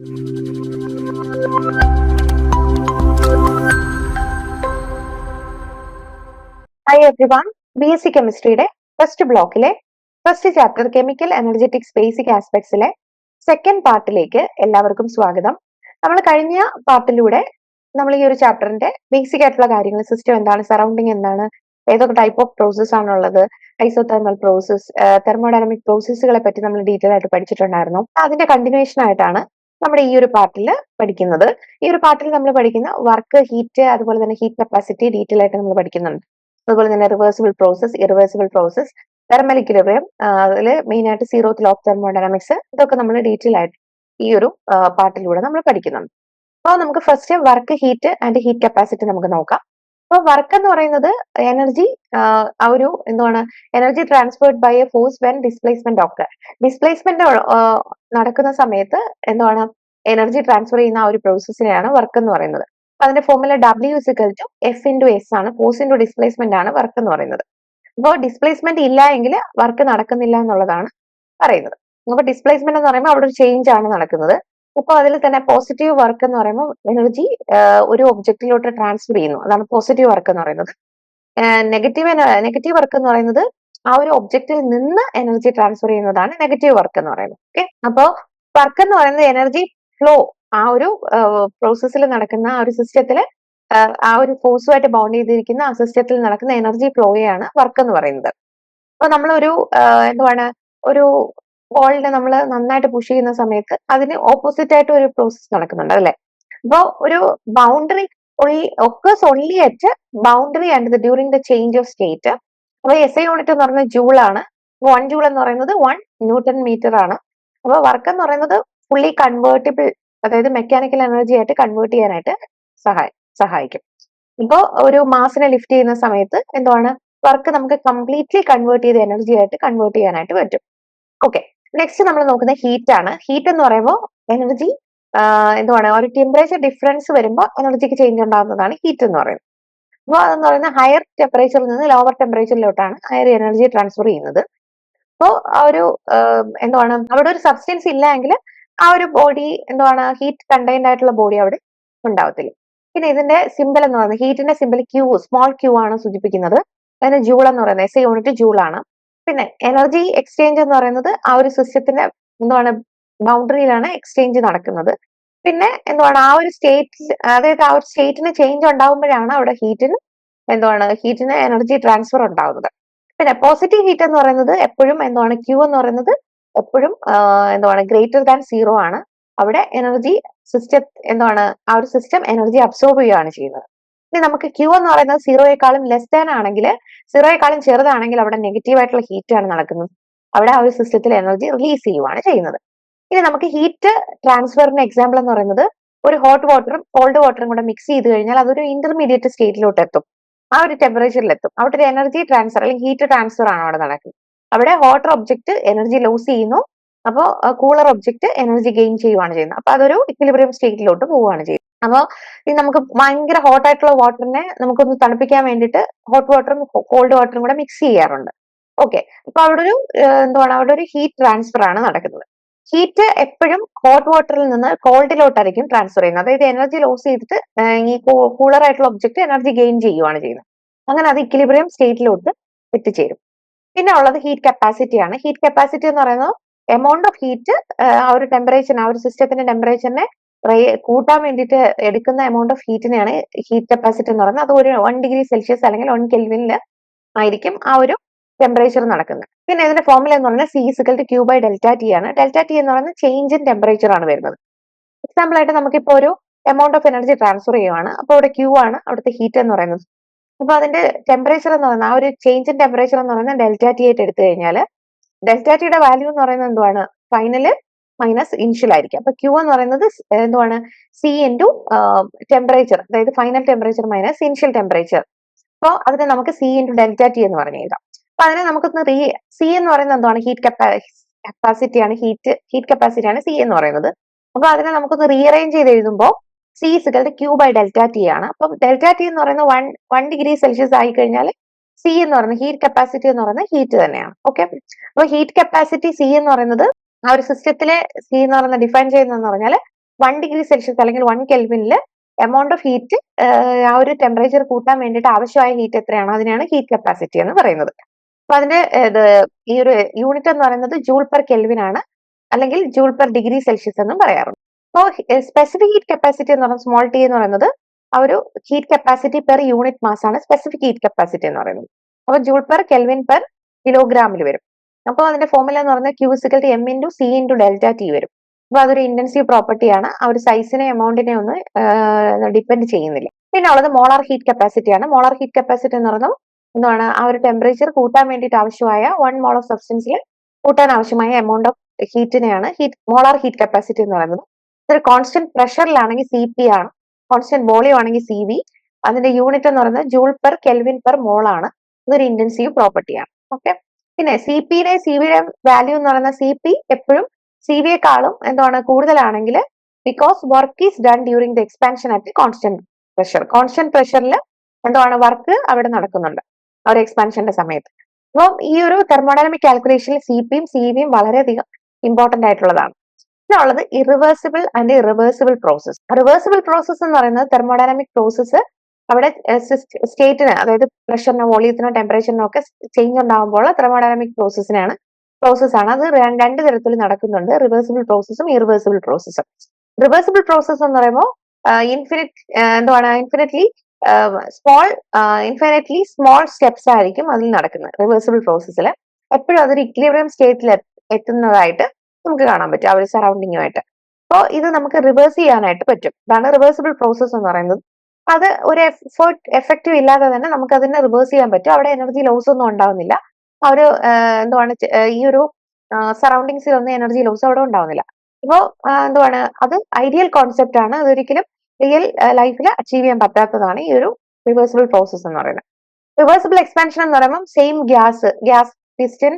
Hi everyone B S C കെമിസ്ട്രിയുടെ first ബ്ലോക്കിലെ first chapter chemical energetics basic ആസ്പെക്ട്സിലെ second പാർട്ടിലേക്ക് എല്ലാവർക്കും സ്വാഗതം. നമ്മൾ കഴിഞ്ഞ പാർട്ടിലൂടെ നമ്മൾ ഈ ഒരു ചാപ്റ്ററിന്റെ ബേസിക് ആയിട്ടുള്ള കാര്യങ്ങൾ സിസ്റ്റം എന്താണ് സറൗണ്ടിങ് എന്താണ് ഏതൊക്കെ ടൈപ്പ് ഓഫ് പ്രോസസ് ആണുള്ളത് ഐസോതെർമൽ പ്രോസസ് തെർമോഡൈനമിക് പ്രോസസ്സുകളെ പറ്റി നമ്മൾ ഡീറ്റെയിൽ ആയിട്ട് പഠിച്ചിട്ടുണ്ടായിരുന്നു. അതിന്റെ കണ്ടിന്യൂഷൻ ആയിട്ടാണ് നമ്മുടെ ഈ ഒരു പാർട്ടിൽ പഠിക്കുന്നത്. ഈ ഒരു പാർട്ടിൽ നമ്മൾ പഠിക്കുന്ന വർക്ക് ഹീറ്റ് അതുപോലെ തന്നെ ഹീറ്റ് കപ്പാസിറ്റി ഡീറ്റെയിൽ ആയിട്ട് നമ്മൾ പഠിക്കുന്നുണ്ട്. അതുപോലെ തന്നെ reversible process irreversible process equilibrium അതിൽ മെയിൻ ആയിട്ട് സീറോ ഓഫ് തെർമോഡൈനാമിക്സ് ഇതൊക്കെ നമ്മൾ ഡീറ്റെയിൽ ആയിട്ട് ഈ ഒരു പാർട്ടിലൂടെ നമ്മൾ പഠിക്കുന്നുണ്ട്. അപ്പോൾ നമുക്ക് first work heat and heat capacity നമുക്ക് നോക്കാം. അപ്പോൾ വർക്ക് എന്ന് പറയുന്നത് എനർജി ആ ഒരു എന്താണ് energy transferred by a force when displacement occur displacement നടക്കുന്ന സമയത്ത് എന്താണ് എനർജി ട്രാൻസ്ഫർ ചെയ്യുന്ന ആ ഒരു പ്രോസസ്സിനെയാണ് വർക്ക് എന്ന് പറയുന്നത്. അപ്പൊ അതിന്റെ formula W is equal to F into S ആണ് ഫോഴ്സ് ഇന്റു ഡിസ്പ്ലേസ്മെന്റ് ആണ് വർക്ക് എന്ന് പറയുന്നത്. അപ്പോൾ ഡിസ്പ്ലേസ്മെന്റ് ഇല്ല എങ്കിൽ വർക്ക് നടക്കുന്നില്ല എന്നുള്ളതാണ് പറയുന്നത്. അപ്പൊ ഡിസ്പ്ലേസ്മെന്റ് എന്ന് പറയുമ്പോൾ അവിടെ ഒരു ചേഞ്ച് ആണ് നടക്കുന്നത്. അപ്പോൾ അതിൽ തന്നെ പോസിറ്റീവ് വർക്ക് എന്ന് പറയുമ്പോൾ എനർജി ഒരു ഒബ്ജക്റ്റിലോട്ട് ട്രാൻസ്ഫർ ചെയ്യുന്നു. അതാണ് പോസിറ്റീവ് വർക്ക് എന്ന് പറയുന്നത്. നെഗറ്റീവ് നെഗറ്റീവ് വർക്ക് എന്ന് പറയുന്നത് ആ ഒരു ഒബ്ജക്റ്റിൽ നിന്ന് എനർജി ട്രാൻസ്ഫർ ചെയ്യുന്നതാണ് നെഗറ്റീവ് വർക്ക് എന്ന് പറയുന്നത്. ഓക്കെ അപ്പോൾ വർക്ക് എന്ന് പറയുന്നത് എനർജി ഫ്ലോ ആ ഒരു പ്രോസസ്സിൽ നടക്കുന്ന ആ ഒരു സിസ്റ്റത്തിൽ ആ ഒരു ഫോഴ്സുമായിട്ട് ബൗണ്ട് ചെയ്തിരിക്കുന്ന ആ സിസ്റ്റത്തിൽ നടക്കുന്ന എനർജി ഫ്ലോയാണ് വർക്ക് എന്ന് പറയുന്നത്. അപ്പൊ നമ്മളൊരു എന്തുവാണ് ഒരു ബോളിനെ നമ്മൾ നന്നായിട്ട് പുഷ് ചെയ്യുന്ന സമയത്ത് അതിന് ഓപ്പോസിറ്റ് ആയിട്ട് ഒരു പ്രോസസ് നടക്കുന്നുണ്ട് അല്ലെ? അപ്പോൾ ഒരു boundary occurs only at boundary and the during the change of state അപ്പൊ എസ് ഐ യൂണിറ്റ് എന്ന് പറയുന്നത് ജൂൾ ആണ്. വൺ ജൂൾ എന്ന് പറയുന്നത് വൺ ന്യൂട്ടൺ മീറ്റർ ആണ്. അപ്പൊ വർക്ക് എന്ന് പറയുന്നത് ഫുള്ളി കൺവേർട്ടിബിൾ അതായത് മെക്കാനിക്കൽ എനർജി ആയിട്ട് കൺവേർട്ട് ചെയ്യാനായിട്ട് സഹായി സഹായിക്കും. ഇപ്പോൾ ഒരു മാസിനെ ലിഫ്റ്റ് ചെയ്യുന്ന സമയത്ത് എന്താണ് വർക്ക് നമുക്ക് കംപ്ലീറ്റ്ലി കൺവേർട്ട് ചെയ്ത് എനർജി ആയിട്ട് കൺവേർട്ട് ചെയ്യാനായിട്ട് പറ്റും. ഓക്കെ നെക്സ്റ്റ് നമ്മൾ നോക്കുന്നത് ഹീറ്റ് ആണ്. ഹീറ്റ് എന്ന് പറയുമ്പോൾ എനർജി എന്തുവാണ്? ഒരു ടെമ്പറേച്ചർ ഡിഫറൻസ് വരുമ്പോൾ എനർജിക്ക് ചേഞ്ച് ഉണ്ടാകുന്നതാണ് ഹീറ്റ് എന്ന് പറയുന്നത്. അപ്പോൾ അതെന്ന് പറയുന്നത് ഹയർ ടെമ്പറേച്ചറിൽ നിന്ന് ലോവർ ടെമ്പറേച്ചറിലോട്ടാണ് ഹയർ എനർജി ട്രാൻസ്ഫർ ചെയ്യുന്നത്. അപ്പോൾ ഒരു എന്താണ് അവിടെ ഒരു സബ്സ്റ്റൻസ് ഇല്ല എങ്കിൽ ആ ഒരു ബോഡി എന്താണ് ഹീറ്റ് കണ്ടെയ്ൻഡ് ആയിട്ടുള്ള ബോഡി അവിടെ ഉണ്ടാവത്തില്ല. പിന്നെ ഇതിന്റെ സിമ്പിൾ എന്ന് പറയുന്നത് ഹീറ്റിന്റെ സിമ്പിൾ ക്യൂ സ്മോൾ ക്യൂ ആണ് സൂചിപ്പിക്കുന്നത്. അതിന് ജൂൾ എന്ന് പറയുന്നത് എസ് യൂണിറ്റ് ജൂൾ ആണ്. പിന്നെ എനർജി എക്സ്ചേഞ്ച് എന്ന് പറയുന്നത് ആ ഒരു സിസ്റ്റത്തിന്റെ എന്താണ് ബൗണ്ടറിയിലാണ് എക്സ്ചേഞ്ച് നടക്കുന്നത്. പിന്നെ എന്താണ് ആ ഒരു സ്റ്റേറ്റ് അതായത് ആ ഒരു സ്റ്റേറ്റിന് ചേഞ്ച് ഉണ്ടാകുമ്പോഴാണ് അവിടെ ഹീറ്റിന് എന്താണ് ഹീറ്റിന് എനർജി ട്രാൻസ്ഫർ ഉണ്ടാകുന്നത് പിന്നെ പോസിറ്റീവ് ഹീറ്റ് എന്ന് പറയുന്നത് എപ്പോഴും എന്താണ് ക്യൂ എന്ന് പറയുന്നത് എപ്പോഴും എന്താണ് ഗ്രേറ്റർ ദാൻ സീറോ ആണ്. അവിടെ എനർജി സിസ്റ്റം എന്താണ് ആ ഒരു സിസ്റ്റം എനർജി അബ്സോർബ് ചെയ്യുകയാണ് ചെയ്യുന്നത്. ഇനി നമുക്ക് ക്യൂ എന്ന് പറയുന്നത് സീറോയെക്കാളും ലെസ് ദാൻ ആണെങ്കിൽ സീറോയെക്കാളും ചെറുതാണെങ്കിൽ അവിടെ നെഗറ്റീവ് ആയിട്ടുള്ള ഹീറ്റ് ആണ് നടക്കുന്നത്. അവിടെ ആ ഒരു സിസ്റ്റത്തിൽ എനർജി റിലീസ് ചെയ്യുവാണ് ചെയ്യുന്നത്. ഇനി നമുക്ക് ഹീറ്റ് ട്രാൻസ്ഫറിന്റെ എക്സാമ്പിൾ എന്ന് പറയുന്നത് ഒരു ഹോട്ട് വാട്ടറും കോൾഡ് വാട്ടറും കൂടെ മിക്സ് ചെയ്ത് കഴിഞ്ഞാൽ അതൊരു ഇന്റർമീഡിയറ്റ് സ്റ്റേറ്റിലോട്ട് എത്തും. ആ ഒരു ടെമ്പറേച്ചറിൽ എത്തും. അവിടെ ഒരു എനർജി ട്രാൻസ്ഫർ അല്ലെങ്കിൽ ഹീറ്റ് ട്രാൻസ്ഫർ ആണ് അവിടെ നടക്കുന്നത്. അവിടെ ഹോട്ടർ ഒബ്ജക്റ്റ് എനർജി ലോസ് ചെയ്യുന്നു. അപ്പോൾ കൂളർ ഒബ്ജക്റ്റ് എനർജി ഗെയിൻ ചെയ്യുവാണ് ചെയ്യുന്നത്. അപ്പൊ അതൊരു ഇക്വിലിബ്രിയം സ്റ്റേറ്റിലോട്ട് പോവുകയാണ് ചെയ്യുന്നത്. അപ്പോൾ ഈ നമുക്ക് ഭയങ്കര ഹോട്ട് ആയിട്ടുള്ള വാട്ടറിനെ നമുക്കൊന്ന് തണുപ്പിക്കാൻ വേണ്ടിയിട്ട് ഹോട്ട് വാട്ടറും കോൾഡ് വാട്ടറും കൂടെ മിക്സ് ചെയ്യാറുണ്ട്. ഓക്കെ അപ്പൊ അവിടെ ഒരു എന്താണ് അവിടെ ഒരു ഹീറ്റ് ട്രാൻസ്ഫർ ആണ് നടക്കുന്നത്. ഹീറ്റ് എപ്പോഴും ഹോട്ട് വാട്ടറിൽ നിന്ന് കോൾഡിലോട്ടായിരിക്കും ട്രാൻസ്ഫർ ചെയ്യുന്നത്. അതായത് എനർജി ലോസ് ചെയ്തിട്ട് ഈ കൂളർ ആയിട്ടുള്ള ഒബ്ജക്റ്റ് എനർജി ഗെയിൻ ചെയ്യുവാണ് ചെയ്യുന്നത്. അങ്ങനെ അത് ഇക്വിലിബ്രിയം സ്റ്റേറ്റിലോട്ട് എത്തിച്ചേരും. പിന്നെ ഉള്ളത് ഹീറ്റ് കപ്പാസിറ്റി ആണ്. ഹീറ്റ് കപ്പാസിറ്റി എന്ന് പറയുന്നത് എമൗണ്ട് ഓഫ് ഹീറ്റ് ആ ഒരു ടെമ്പറേച്ചർ ആ ഒരു സിസ്റ്റത്തിന്റെ ടെമ്പറേച്ചറിനെ കൂട്ടാൻ വേണ്ടിയിട്ട് എടുക്കുന്ന എമൗണ്ട് ഓഫ് ഹീറ്റിനെയാണ് ഹീറ്റ് കപ്പാസിറ്റി എന്ന് പറയുന്നത്. അത് ഒരു വൺ ഡിഗ്രി സെൽഷ്യസ് അല്ലെങ്കിൽ വൺ കെൽവിനിൽ ആയിരിക്കും ആ ഒരു ടെമ്പറേച്ചർ നടക്കുന്നത്. പിന്നെ ഇതിന്റെ ഫോർമുല എന്ന് പറഞ്ഞാൽ C is equal to Q by delta T ആണ്. ഡെൽറ്റ ടി എന്ന് പറയുന്നത് ചേഞ്ച് ഇൻ ടെമ്പറേച്ചർ ആണ് വരുന്നത്. എക്സാമ്പിൾ ആയിട്ട് നമുക്കിപ്പോൾ ഒരു എമൗണ്ട് ഓഫ് എനർജി ട്രാൻസ്ഫർ ചെയ്യുവാണ്. അപ്പോൾ അവിടെ ക്യൂ ആണ് അവിടുത്തെ ഹീറ്റ് എന്ന് പറയുന്നത്. അപ്പോൾ അതിന്റെ ടെമ്പറേച്ചർ എന്ന് പറയുന്നത് ആ ഒരു ചേഞ്ച് ഇൻ ടെമ്പറേച്ചർ എന്ന് പറയുന്നത് ഡെൽറ്റ ടി ആയിട്ട് എടുത്തു കഴിഞ്ഞാൽ ഡെൽറ്റ ടിയുടെ വാല്യൂ എന്ന് പറയുന്നത് എന്തുവാണ്? ഫൈനൽ മൈനസ് ഇനിഷ്യൽ ആയിരിക്കും. അപ്പൊ ക്യൂ എന്ന് പറയുന്നത് എന്തുവാണ്? സി ഇന്റു ടെമ്പറേച്ചർ അതായത് final temperature minus initial temperature അപ്പോൾ അതിനെ നമുക്ക് സി ഇന്റു ഡെൽറ്റ ടി എന്ന് പറഞ്ഞു എഴുതാം. അപ്പൊ അതിനെ നമുക്ക് റീ സി എന്ന് പറയുന്നത് എന്താണ് ഹീറ്റ് കപ്പാസിറ്റി ആണ്. ഹീറ്റ് ഹീറ്റ് കപ്പാസിറ്റി ആണ് സി എന്ന് പറയുന്നത്. അപ്പൊ അതിനെ നമുക്കൊന്ന് റീഅറേഞ്ച് ചെയ്ത് എഴുതുമ്പോൾ സി ഇസികളുടെ ക്യൂ ബൈ ഡെൽറ്റ ടി ആണ്. അപ്പൊ ഡെൽറ്റ ടി എന്ന് പറയുന്നത് വൺ വൺ ഡിഗ്രി സെൽഷ്യസ് ആയി കഴിഞ്ഞാൽ സി എന്ന് പറയുന്നത് ഹീറ്റ് കപ്പാസിറ്റി എന്ന് പറയുന്നത് ഹീറ്റ് തന്നെയാണ്. ഓക്കെ അപ്പൊ ഹീറ്റ് കപ്പാസിറ്റി സി എന്ന് പറയുന്നത് ആ ഒരു സിസ്റ്റത്തിലെ സി എന്ന് പറയുന്ന ഡിഫൈൻ ചെയ്യുന്നതെന്ന് പറഞ്ഞാൽ വൺ ഡിഗ്രി സെൽഷ്യസ് അല്ലെങ്കിൽ വൺ കെൽവിനിൽ എമൗണ്ട് ഓഫ് ഹീറ്റ് ആ ഒരു ടെമ്പറേച്ചർ കൂട്ടാൻ വേണ്ടിയിട്ട് ആവശ്യമായ ഹീറ്റ് എത്രയാണോ? അതിനെയാണ് ഹീറ്റ് കപ്പാസിറ്റി എന്ന് പറയുന്നത്. അപ്പൊ അതിന്റെ ഇത് ഈ ഒരു യൂണിറ്റ് എന്ന് പറയുന്നത് ജൂൾ പെർ കെൽവിൻ ആണ്. അല്ലെങ്കിൽ ജൂൾ പെർ ഡിഗ്രി സെൽഷ്യസ് എന്നും പറയാറുണ്ട്. അപ്പോൾ സ്പെസിഫിക് ഹീറ്റ് കപ്പാസിറ്റി എന്ന് പറയുന്നത് സ്മോൾ ടി എന്ന് പറയുന്നത് ആ ഒരു heat capacity per unit mass ആണ് സ്പെസിഫിക് ഹീറ്റ് കപ്പാസിറ്റി എന്ന് പറയുന്നത്. അപ്പൊ ജൂൾ പെർ കെൽവിൻ പെർ കിലോഗ്രാമിൽ വരും. അപ്പോൾ അതിന്റെ ഫോർമുല എന്ന് പറഞ്ഞാൽ Q is equal T M into C into delta T വരും. അപ്പൊ അതൊരു ഇന്റൻസീവ് പ്രോപ്പർട്ടിയാണ് ആ ഒരു സൈസിനെ എമൗണ്ടിനെ ഒന്ന് ഡിപ്പെൻഡ് ചെയ്യുന്നില്ല. പിന്നെ ഉള്ളത് മോളാർ ഹീറ്റ് കപ്പാസിറ്റി ആണ്. മോളാർ ഹീറ്റ് കപ്പാസിറ്റി എന്ന് പറഞ്ഞാൽ എന്താണ്? ആ ഒരു ടെമ്പറേച്ചർ കൂട്ടാൻ വേണ്ടിയിട്ട് ആവശ്യമായ വൺ മോൾ ഓഫ് സബ്സ്റ്റൻസിൽ കൂട്ടാൻ ആവശ്യമായ എമൗണ്ട് ഓഫ് ഹീറ്റിനെയാണ് ഹീറ്റ് മോളാർ ഹീറ്റ് കപ്പാസിറ്റി എന്ന് പറയുന്നത്. ഇതൊരു കോൺസ്റ്റന്റ് പ്രഷറിലാണെങ്കിൽ സി പി ആണ്. കോൺസ്റ്റന്റ് വോളിയം ആണെങ്കിൽ സി വി അതിന്റെ യൂണിറ്റ് എന്ന് പറയുന്നത് joule per kelvin per mole ആണ് ഇതൊരു ഇന്റൻസീവ് പ്രോപ്പർട്ടിയാണ് ഓക്കെ പിന്നെ സി പിയുടെ സി വിയുടെ വാല്യൂ എന്ന് പറയുന്ന സി പി എപ്പോഴും സി വിയെക്കാളും എന്താണ് കൂടുതലാണെങ്കിൽ because work is done during the expansion at constant pressure constant പ്രഷറിൽ എന്താണ് വർക്ക് അവിടെ നടക്കുന്നുണ്ട്. ആ ഒരു എക്സ്പാൻഷന്റെ സമയത്ത്. അപ്പം ഈ ഒരു തെർമോഡൈനമിക് കാൽക്കുലേഷനിൽ സി പിയും സി വിയും വളരെയധികം ഇമ്പോർട്ടന്റ് ആയിട്ടുള്ളതാണ്. പിന്നുള്ളത് irreversible and irreversible process reversible process എന്ന് പറയുന്നത് തെർമോഡൈനമിക് പ്രോസസ്സ് അവിടെ സ്റ്റേറ്റിന് അതായത് പ്രഷറിനോ വോളിയത്തിനോ ടെമ്പറേച്ചറിനോ ഒക്കെ ചേഞ്ച് ഉണ്ടാകുമ്പോൾ തെർമോഡൈനാമിക് പ്രോസസ്സിനാണ് പ്രോസസ് ആണ് അത് രണ്ട് തരത്തിൽ നടക്കുന്നുണ്ട്. റിവേഴ്സിബിൾ പ്രോസസ്സും ഇറിവേഴ്സിബിൾ പ്രോസസ്സും. റിവേഴ്സിബിൾ പ്രോസസ് എന്ന് പറയുമ്പോൾ ഇൻഫിനിറ്റ് എന്താണ് infinitely small infinitely small steps ആയിരിക്കും അതിൽ നടക്കുന്നത് റിവേഴ്സിബിൾ പ്രോസസ്സിൽ. എപ്പോഴും അതൊരു ഇക്ലിബ്രിയം സ്റ്റേറ്റിൽ എത്തുന്നതായിട്ട് നമുക്ക് കാണാൻ പറ്റും ആ ഒരു സറൗണ്ടിങ്ങുമായിട്ട്. അപ്പോൾ ഇത് നമുക്ക് റിവേഴ്സ് ചെയ്യാനായിട്ട് പറ്റും. ഇതാണ് റിവേഴ്സിബിൾ പ്രോസസ്സ് എന്ന് പറയുന്നത്. അത് ഒരു എഫേർട്ട് എഫക്റ്റീവ് ഇല്ലാതെ തന്നെ നമുക്ക് അതിനെ റിവേഴ്സ് ചെയ്യാൻ പറ്റും. അവിടെ എനർജി ലോസ് ഒന്നും ഉണ്ടാവുന്നില്ല. ആ ഒരു എന്തുവാണ് ഈ ഒരു സറൗണ്ടിങ്സിൽ ഒന്നും എനർജി ലോസ് അവിടെ ഉണ്ടാവുന്നില്ല. ഇപ്പോൾ എന്തുവാണ് അത് ഐഡിയൽ കോൺസെപ്റ്റ് ആണ്. അതൊരിക്കലും റിയൽ ലൈഫിൽ അച്ചീവ് ചെയ്യാൻ പറ്റാത്തതാണ് ഈ ഒരു റിവേഴ്സിബിൾ പ്രോസസ് എന്ന് പറയുന്നത്. റിവേഴ്സിബിൾ എക്സ്പാൻഷൻ എന്ന് പറയുമ്പോൾ സെയിം ഗ്യാസ് ഗ്യാസ് പിസ്റ്റൻ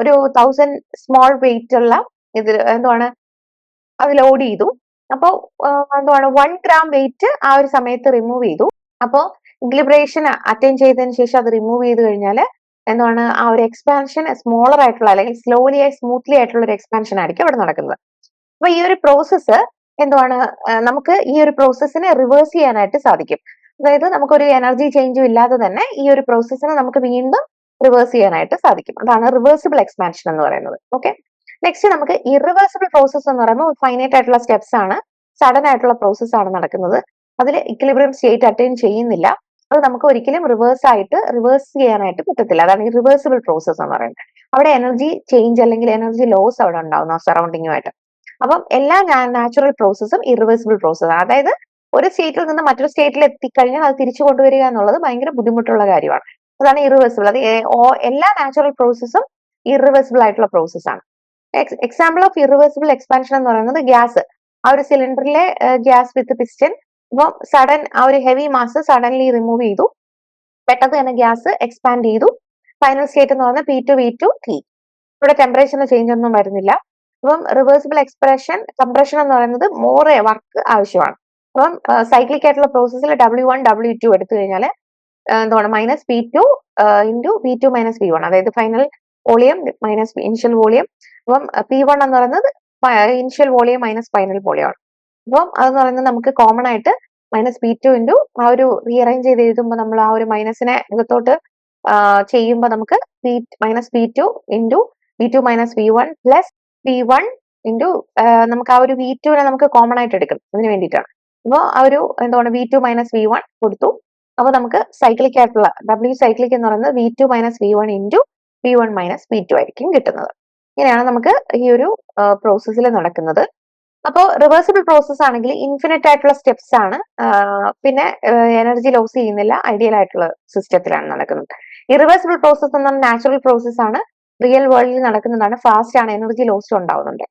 ഒരു തൗസൻഡ് സ്മോൾ വെയിറ്റ് ഉള്ള ഇത് എന്താണ് അത് ലോഡ് ചെയ്തു. അപ്പോൾ എന്താണ് വൺ ഗ്രാം വെയിറ്റ് ആ ഒരു സമയത്ത് റിമൂവ് ചെയ്തു. അപ്പോൾ ഗ്ലിബറേഷൻ അറ്റൈൻ ചെയ്തതിന് ശേഷം അത് റിമൂവ് ചെയ്ത് കഴിഞ്ഞാൽ എന്താണ് ആ ഒരു എക്സ്പാൻഷൻ സ്മോളർ ആയിട്ടുള്ള അല്ലെങ്കിൽ സ്ലോലി ആയി സ്മൂത്ത്ലി ആയിട്ടുള്ള ഒരു എക്സ്പാൻഷൻ ആയിരിക്കും അവിടെ നടക്കുന്നത്. അപ്പൊ ഈ ഒരു പ്രോസസ്സ് എന്താണ് നമുക്ക് ഈ ഒരു പ്രോസസ്സിനെ റിവേഴ്സ് ചെയ്യാനായിട്ട് സാധിക്കും. അതായത് നമുക്കൊരു എനർജി ചേഞ്ചും ഇല്ലാതെ തന്നെ ഈ ഒരു പ്രോസസ്സിനെ നമുക്ക് വീണ്ടും റിവേഴ്സ് ചെയ്യാനായിട്ട് സാധിക്കും. അതാണ് റിവേഴ്സിബിൾ എക്സ്പാൻഷൻ എന്ന് പറയുന്നത്. ഓക്കെ നെക്സ്റ്റ് നമുക്ക് ഇറിവേഴ്സിബിൾ പ്രോസസ് എന്ന് പറയുമ്പോൾ ഫൈനൈറ്റ് ആയിട്ടുള്ള സ്റ്റെപ്സ് ആണ്. സഡൻ ആയിട്ടുള്ള പ്രോസസ് ആണ് നടക്കുന്നത്. അതിൽ ഇക്ലിബ്രിയം സ്റ്റേറ്റ് അറ്റൈൻ ചെയ്യുന്നില്ല. അത് നമുക്ക് ഒരിക്കലും റിവേഴ്സ് ആയിട്ട് റിവേഴ്സ് ചെയ്യാനായിട്ട് പറ്റത്തില്ല. അതാണ് ഈ റിവേഴ്സിബിൾ പ്രോസസ് എന്ന് പറയുന്നത്. അവിടെ എനർജി ചേഞ്ച് അല്ലെങ്കിൽ എനർജി ലോസ് അവിടെ ഉണ്ടാവുന്ന സറൗണ്ടിങ്ങുമായിട്ട് അപ്പം എല്ലാ നാച്ചുറൽ പ്രോസസ്സും ഇറിവേഴ്സിബിൾ പ്രോസസ് അതായത് ഒരു സ്റ്റേറ്റിൽ നിന്ന് മറ്റൊരു സ്റ്റേറ്റിൽ എത്തിക്കഴിഞ്ഞാൽ അത് തിരിച്ചു കൊണ്ടുവരിക എന്നുള്ളത് ഭയങ്കര ബുദ്ധിമുട്ടുള്ള കാര്യമാണ്. അതാണ് ഇറിവേഴ്സിബിൾ അത് എല്ലാ നാച്ചുറൽ പ്രോസസ്സും ഇറിവേഴ്സിബിൾ ആയിട്ടുള്ള പ്രോസസ് ആണ്. എക്സാമ്പിൾ ഓഫ് ഇറിവേഴ്സിബിൾ എക്സ്പാൻഷൻ എന്ന് പറയുന്നത് ഗ്യാസ്. ആ ഒരു സിലിണ്ടറിലെ ഗ്യാസ് വിത്ത് പിസ്റ്റൻ ഇപ്പം സഡൻ ആ ഒരു ഹെവി മാസ് സഡൻലി റിമൂവ് ചെയ്തു. പെട്ടെന്ന് തന്നെ ഗ്യാസ് എക്സ്പാൻഡ് ചെയ്തു. ഫൈനൽ സ്റ്റേറ്റ് എന്ന് പറഞ്ഞാൽ P two V two T ഇവിടെ ടെമ്പറേച്ചറിന് ചേഞ്ച് ഒന്നും വരുന്നില്ല. അപ്പം റിവേഴ്സിബിൾ എക്സ്പ്രഷൻ കംപ്രഷൻ എന്ന് പറയുന്നത് മോർ വർക്ക് ആവശ്യമാണ്. അപ്പം സൈക്ലിക് ആയിട്ടുള്ള പ്രോസസ്സിൽ ഡബ്ല്യു വൺ ഡബ്ല്യു ടു എടുത്തു കഴിഞ്ഞാൽ എന്താണ് minus P two into P two minus P one അതായത് final volume minus initial volume അപ്പം പി വൺ എന്ന് പറയുന്നത് initial volume minus final volume ആണ് അപ്പം അതെന്ന് പറയുന്നത് നമുക്ക് കോമൺ ആയിട്ട് മൈനസ് പി ടു ഇന്റു ആ ഒരു റീഅറേഞ്ച് ചെയ്ത് എഴുതുമ്പോൾ നമ്മൾ ആ ഒരു മൈനസിനെ അകത്തോട്ട് ചെയ്യുമ്പോൾ നമുക്ക് P minus P two into P two minus V one plus V one into നമുക്ക് ആ ഒരു വി ടുവിനെ നമുക്ക് കോമൺ ആയിട്ട് എടുക്കും. അതിന് വേണ്ടിയിട്ടാണ്. അപ്പോൾ ആ ഒരു എന്താണ് V two minus V one കൊടുത്തു. അപ്പോൾ നമുക്ക് സൈക്ലിക് ആയിട്ടുള്ള ഡബ്ല്യു സൈക്ലിക് എന്ന് പറയുന്നത് V two minus V one into V one minus V two ആയിരിക്കും കിട്ടുന്നത്. ഇങ്ങനെയാണ് നമുക്ക് ഈ ഒരു പ്രോസസ്സിൽ നടക്കുന്നത്. അപ്പോൾ റിവേഴ്സിബിൾ പ്രോസസ് ആണെങ്കിൽ ഇൻഫിനിറ്റ് ആയിട്ടുള്ള സ്റ്റെപ്സ് ആണ്. പിന്നെ എനർജി ലോസ് ചെയ്യുന്നില്ല ഐഡിയൽ ആയിട്ടുള്ള സിസ്റ്റത്തിലാണ് നടക്കുന്നത്. ഇറിവേഴ്സിബിൾ പ്രോസസ് എന്ന് പറഞ്ഞാൽ നാച്ചുറൽ പ്രോസസ് ആണ്. റിയൽ വേൾഡിൽ നടക്കുന്നതാണ്. ഫാസ്റ്റ് ആണ് എനർജി ലോസ് ഉണ്ടാവുന്നുണ്ട്.